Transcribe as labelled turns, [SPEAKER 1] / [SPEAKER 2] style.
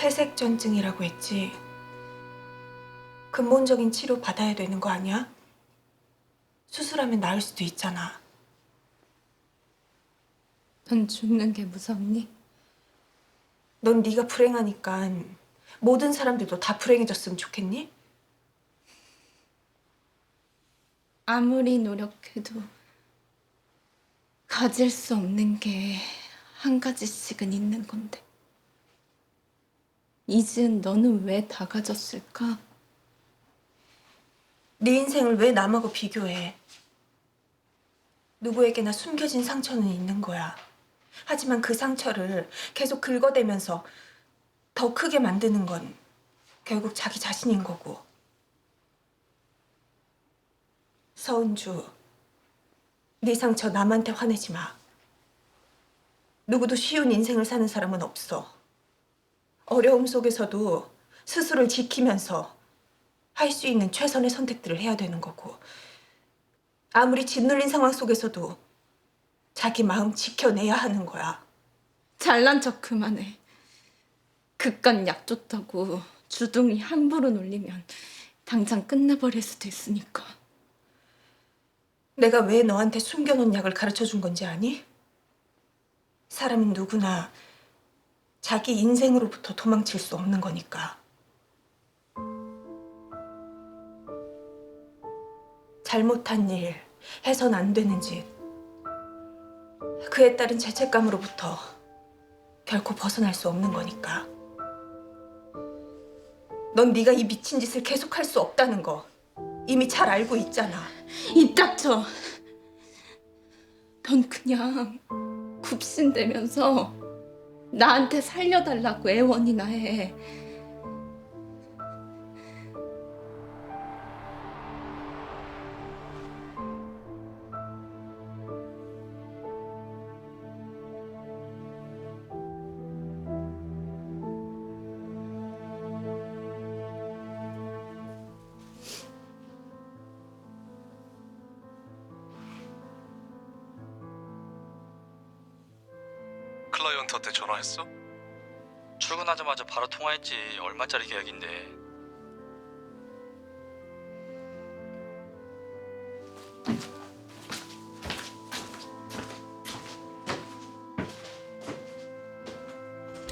[SPEAKER 1] 폐색전증이라고 했지. 근본적인 치료 받아야 되는 거 아니야? 수술하면 나을 수도 있잖아.
[SPEAKER 2] 넌 죽는 게 무섭니?
[SPEAKER 1] 넌 네가 불행하니까 모든 사람들도 다 불행해졌으면 좋겠니?
[SPEAKER 2] 아무리 노력해도 가질 수 없는 게 한 가지씩은 있는 건데. 이젠 너는 왜 다 가졌을까?
[SPEAKER 1] 네 인생을 왜 남하고 비교해? 누구에게나 숨겨진 상처는 있는 거야. 하지만 그 상처를 계속 긁어대면서 더 크게 만드는 건 결국 자기 자신인 거고. 서은주, 네 상처 남한테 화내지 마. 누구도 쉬운 인생을 사는 사람은 없어. 어려움 속에서도 스스로를 지키면서 할 수 있는 최선의 선택들을 해야 되는 거고 아무리 짓눌린 상황 속에서도 자기 마음 지켜내야 하는 거야.
[SPEAKER 2] 잘난 척 그만해. 그깟 약 좋다고 주둥이 함부로 놀리면 당장 끝나버릴 수도 있으니까.
[SPEAKER 1] 내가 왜 너한테 숨겨놓은 약을 가르쳐 준 건지 아니? 사람은 누구나 자기 인생으로부터 도망칠 수 없는 거니까. 잘못한 일, 해선 안 되는 짓, 그에 따른 죄책감으로부터 결코 벗어날 수 없는 거니까. 넌 네가 이 미친 짓을 계속할 수 없다는 거 이미 잘 알고 있잖아.
[SPEAKER 2] 입 닥쳐. 넌 그냥 굽신대면서 나한테 살려달라고 애원이나 해.
[SPEAKER 3] 클라이언트한테 전화했어?
[SPEAKER 4] 출근하자마자 바로 통화했지. 얼마짜리 계약인데.